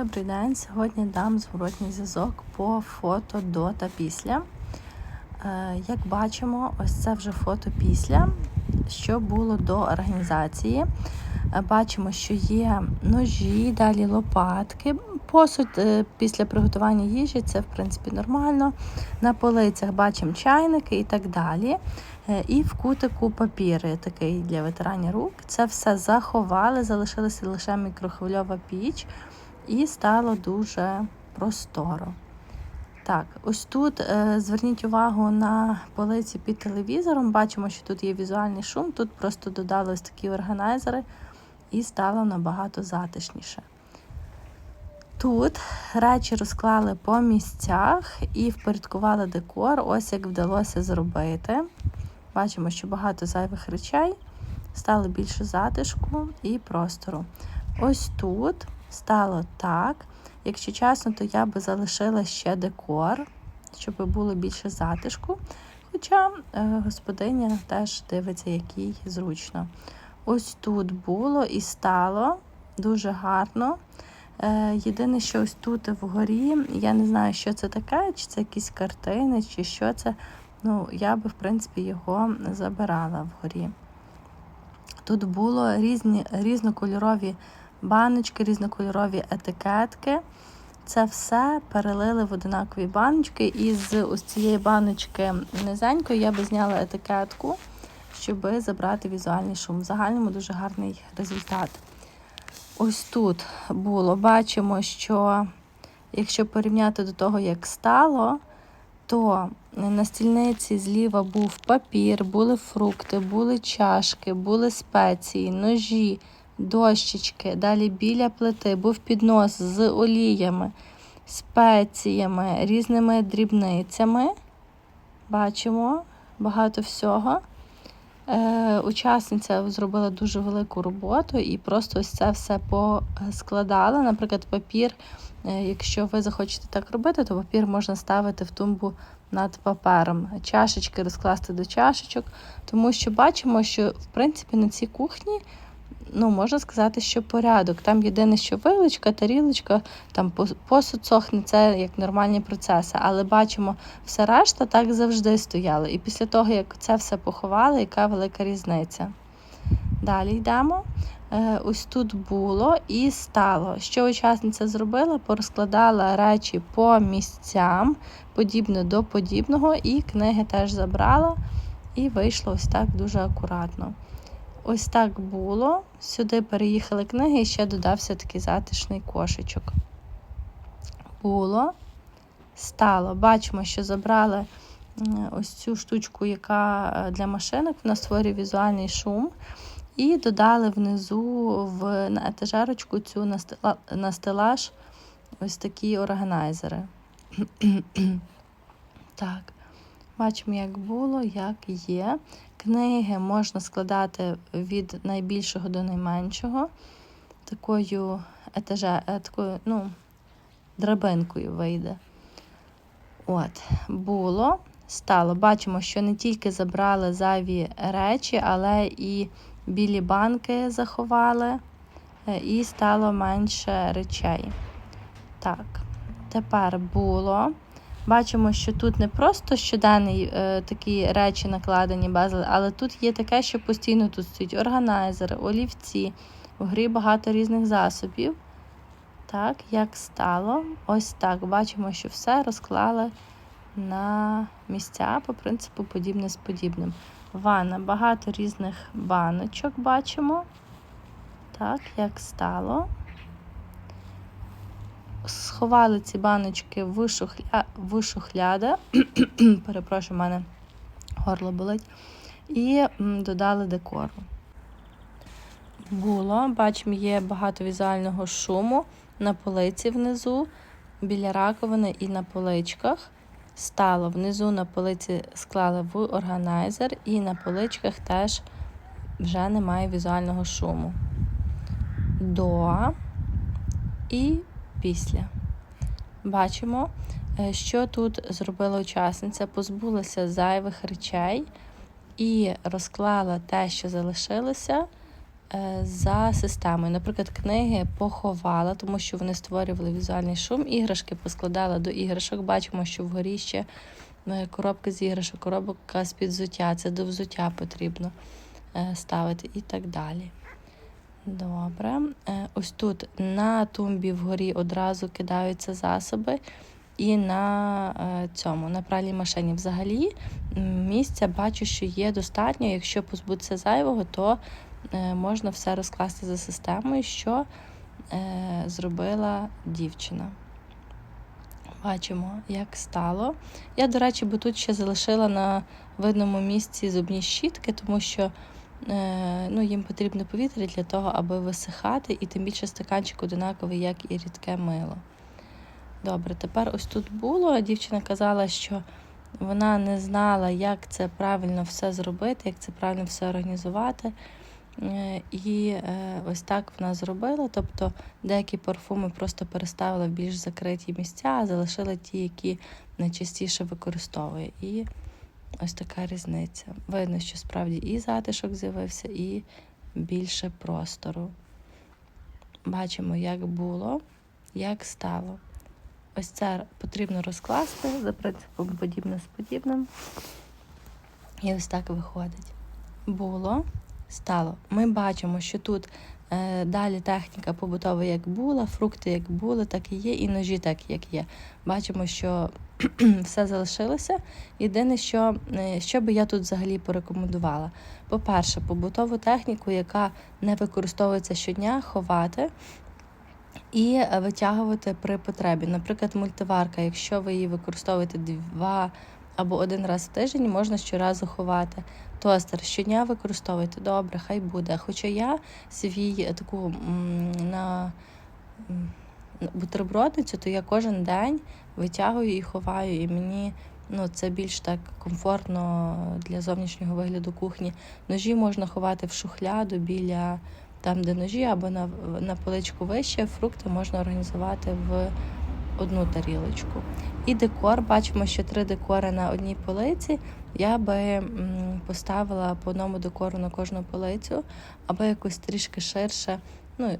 Добрий день. Сьогодні дам зворотній зв'язок по фото до та після. Е, Як бачимо, ось це вже фото після, що було до організації. Е, Бачимо, що є ножі, далі лопатки. Посуд е, після приготування їжі це в принципі нормально. На полицях бачимо чайники і так далі. І в кутику папіри такий для витирання рук. Це все заховали, залишилася лише мікрохвильова піч, і стало дуже просторо. Так, ось тут е, зверніть увагу на полиці під телевізором. Бачимо, що тут є візуальний шум. Тут просто додали ось такі органайзери і стало набагато затишніше. Тут речі розклали по місцях і впорядкували декор. Ось як вдалося зробити. Бачимо, що багато зайвих речей, стало більше затишку і простору. Ось тут стало так. Якщо чесно, то я би залишила ще декор, щоб було більше затишку. Хоча е, господиня теж дивиться, який зручно. Ось тут було і стало дуже гарно. Е, єдине, що ось тут вгорі, я не знаю, що це таке, чи це якісь картини, чи що це. Ну, я би, в принципі, його забирала вгорі. Тут було різні, різнокольорові баночки, різнокольорові етикетки. Це все перелили в одинакові баночки. І з ось цієї баночки низенької я би зняла етикетку, щоб забрати візуальний шум. В загальному дуже гарний результат. Ось тут було, бачимо, що якщо порівняти до того, як стало, то на стільниці зліва був папір, були фрукти, були чашки, були спеції, ножі, дощечки. Далі біля плити був піднос з оліями, спеціями, різними дрібницями. Бачимо багато всього. Е, Учасниця зробила дуже велику роботу і просто ось це все поскладала. Наприклад, папір. Е, Якщо ви захочете так робити, то папір можна ставити в тумбу над папером, чашечки розкласти до чашечок, тому що бачимо, що в принципі на цій кухні ну, можна сказати, що порядок. Там єдине, що вилочка, тарілочка, там посуд сохне, це як нормальні процеси. Але бачимо, все решта так завжди стояло. І після того, як це все поховали, яка велика різниця. Далі йдемо. Е, ось тут було і стало. Що учасниця зробила? Порозкладала речі по місцям, подібне до подібного, і книги теж забрала, і вийшло ось так дуже акуратно. Ось так було. Сюди переїхали книги і ще додався такий затишний кошечок. Було, стало. Бачимо, що забрали ось цю штучку, яка е, для машинок, вона створює візуальний шум. І додали внизу в на етажерочку цю на, на стелаж ось такі органайзери. так, бачимо, як було, як є. Книги можна складати від найбільшого до найменшого. Такою етаже, такою, ну, драбинкою вийде. От, було, стало. Бачимо, що не тільки забрали зайві речі, але і білі банки заховали, і стало менше речей. Так, тепер було. Бачимо, що тут не просто щоденні е, такі речі накладені безли, але тут є таке, що постійно тут стоять органайзери, олівці, в грі багато різних засобів. Так, як стало. Ось так. Бачимо, що все розклали на місця по принципу подібне з подібним. Ванна, багато різних баночок бачимо. Так, як стало. Сховали ці баночки в, шухля... шухляда. Перепрошую, в мене горло болить. І додали декору. Було, бачимо, є багато візуального шуму на полиці внизу, біля раковини і на поличках. Стало внизу на полиці склали в органайзер, і на поличках теж вже немає візуального шуму. До і після. Бачимо, що тут зробила учасниця, позбулася зайвих речей і розклала те, що залишилося е, за системою. Наприклад, книги поховала, тому що вони створювали візуальний шум. Іграшки поскладала до іграшок. Бачимо, що вгорі ще е, коробка з іграшок, коробка з під взуття. Це до взуття потрібно е, ставити і так далі. Добре. Е, Ось тут на тумбі вгорі одразу кидаються засоби. І на е, цьому, на пральній машині взагалі місця бачу, що є достатньо. Якщо позбутися зайвого, то е, можна все розкласти за системою, що зробила дівчина. Бачимо, як стало. Я, до речі, бо тут ще залишила на видному місці зубні щітки, тому що ну, їм потрібне повітря для того, аби висихати, і тим більше стаканчик одинаковий, як і рідке мило. Добре, тепер ось тут було. Дівчина казала, що вона не знала, як це правильно все зробити, як це правильно все організувати. Е, І е, ось так вона зробила. Тобто деякі парфуми просто переставила в більш закриті місця, а залишила ті, які найчастіше використовує. І ось така різниця. Видно, що справді і затишок з'явився, і більше простору. Бачимо, як було, як стало. Ось це потрібно розкласти за принципом подібне з подібним. І ось так виходить. Було, стало. Ми бачимо, що тут далі техніка побутова як була, фрукти як були, так і є, і ножі так як є. Бачимо, що все залишилося. Єдине, що, е, що би я тут взагалі порекомендувала. По-перше, побутову техніку, яка не використовується щодня, ховати і витягувати при потребі. Наприклад, мультиварка, якщо ви її використовуєте два або один раз в тиждень, можна щоразу ховати. Тостер щодня використовуйте, добре, хай буде. Хоча я свій таку на на бутербродницю, то я кожен день витягую і ховаю, і мені ну, це більш так комфортно для зовнішнього вигляду кухні. Ножі можна ховати в шухляду біля там, де ножі, або на, на поличку вище, фрукти можна організувати в одну тарілочку. І декор, бачимо, що три декори на одній полиці. Я би поставила по одному декору на кожну полицю, або якось трішки ширше. Ну,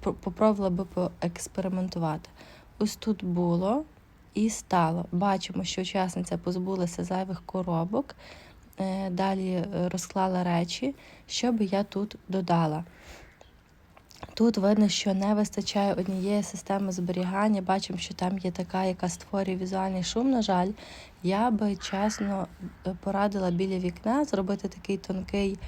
попробувала би поекспериментувати. Ось тут було і стало. Бачимо, що учасниця позбулася зайвих коробок. Е, Далі е, розклала речі, що би я тут додала. Тут видно, що не вистачає однієї системи зберігання. Бачимо, що там є така, яка створює візуальний шум. На жаль, я би чесно е, порадила біля вікна зробити такий тонкий,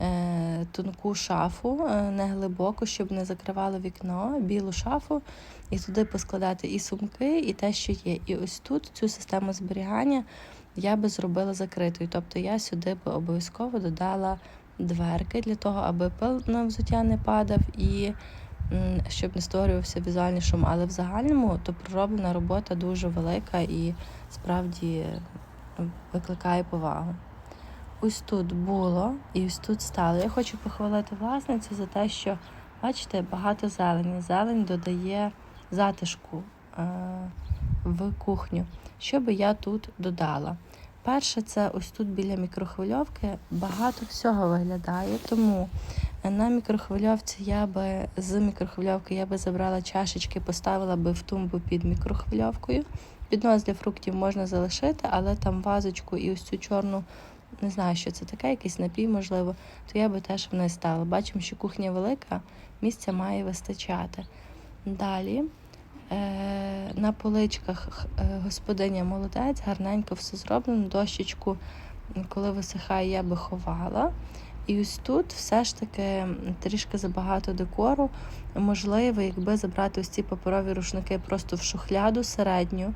е, тонку шафу, е, не глибоку, щоб не закривало вікно, білу шафу, і туди поскладати і сумки, і те, що є. І ось тут цю систему зберігання я би зробила закритою. Тобто я сюди би обов'язково додала дверки для того, аби пил на взуття не падав і щоб не створювався візуальний шум. Але в загальному то пророблена робота дуже велика і справді викликає повагу. Ось тут було і ось тут стало. Я хочу похвалити власницю за те, що, бачите, багато зелені. Зелень додає затишку е, в кухню. Що би я тут додала? Перше, це ось тут біля мікрохвильовки багато всього виглядає, тому на мікрохвильовці я би з мікрохвильовки я би забрала чашечки, поставила би в тумбу під мікрохвильовкою. Піднос для фруктів можна залишити, але там вазочку і ось цю чорну, не знаю, що це таке, якийсь напій, можливо, то я би теж в неї ставила. Бачимо, що кухня велика, місця має вистачати. Далі Е, на поличках е, господиня молодець, гарненько все зроблено. Дощечку, коли висихає, я би ховала. І ось тут все ж таки трішки забагато декору. Можливо, якби забрати ось ці паперові рушники просто в шухляду середню,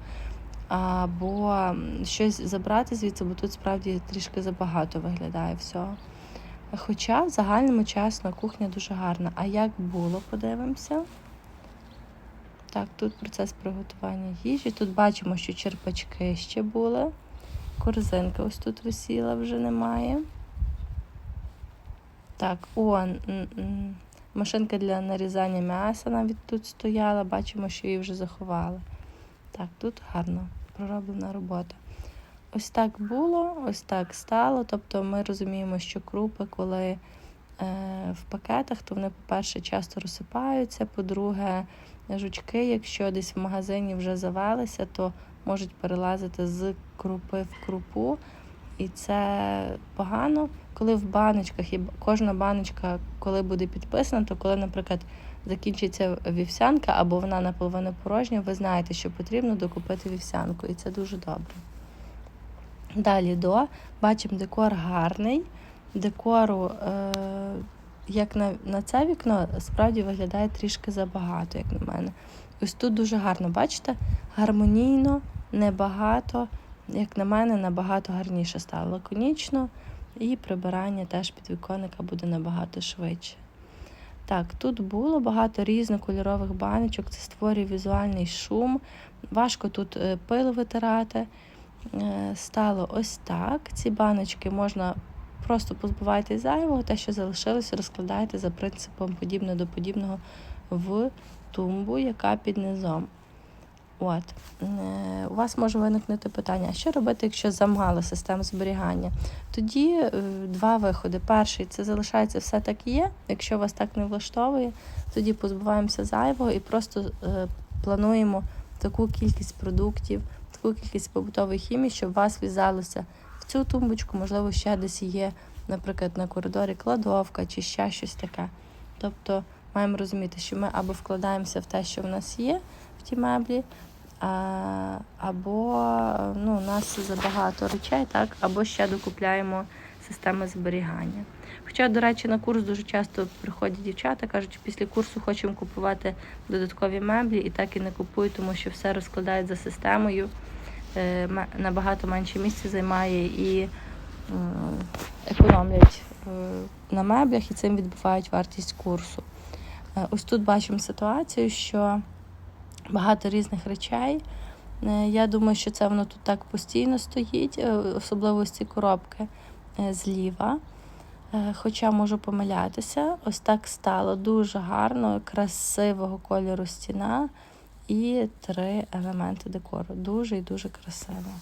або щось забрати звідси, бо тут справді трішки забагато виглядає всього. Хоча в загальному чесно, кухня дуже гарна. А як було, подивимося. Так, тут процес приготування їжі. Тут бачимо, що черпачки ще були. Корзинка ось тут висіла, вже немає. Так, о, машинка для нарізання м'яса навіть тут стояла. Бачимо, що її вже заховали. Так, тут гарно пророблена робота. Ось так було, ось так стало. Тобто ми розуміємо, що крупи, коли в пакетах, то вони, по-перше, часто розсипаються. По-друге, жучки, якщо десь в магазині вже завелися, то можуть перелазити з крупи в крупу. І це погано, коли в баночках, і кожна баночка, коли буде підписана, то коли, наприклад, закінчиться вівсянка або вона наполовину порожня, ви знаєте, що потрібно докупити вівсянку, і це дуже добре. Далі до бачимо декор гарний. Декору, е, як на, на це вікно, справді виглядає трішки забагато, як на мене. Ось тут дуже гарно, бачите? Гармонійно, небагато. Як на мене, набагато гарніше стало лаконічно, і прибирання теж підвіконника буде набагато швидше. Так, тут було багато різнокольорових баночок, це створює візуальний шум. Важко тут е, пил витирати. Е, Стало ось так. Ці баночки можна просто позбувайтесь зайвого, те, що залишилося, розкладайте за принципом подібне до подібного в тумбу, яка під низом. От. Е, У вас може виникнути питання, що робити, якщо замало систем зберігання? Тоді е, два виходи. Перший це залишається все так і є. Якщо вас так не влаштовує, тоді позбуваємося зайвого і просто е, плануємо таку кількість продуктів, таку кількість побутової хімії, щоб у вас в'язалося цю тумбочку, можливо, ще десь є, наприклад, на коридорі кладовка чи ще щось таке. Тобто маємо розуміти, що ми або вкладаємося в те, що в нас є в ті меблі, а, або ну, у нас забагато речей, так, або ще докупляємо системи зберігання. Хоча, до речі, на курс дуже часто приходять дівчата, кажуть, після курсу хочемо купувати додаткові меблі і так і не купують, тому що все розкладають за системою, набагато менше місця займає і е, економлять е, на меблях і цим відбивають вартість курсу. Е, Ось тут бачимо ситуацію, що багато різних речей. Е, Я думаю, що це воно тут так постійно стоїть, е, особливо ось ці коробки е, зліва. Е, Хоча можу помилятися, ось так стало дуже гарно, красивого кольору стіна і три елементи декору. Дуже і дуже красиво.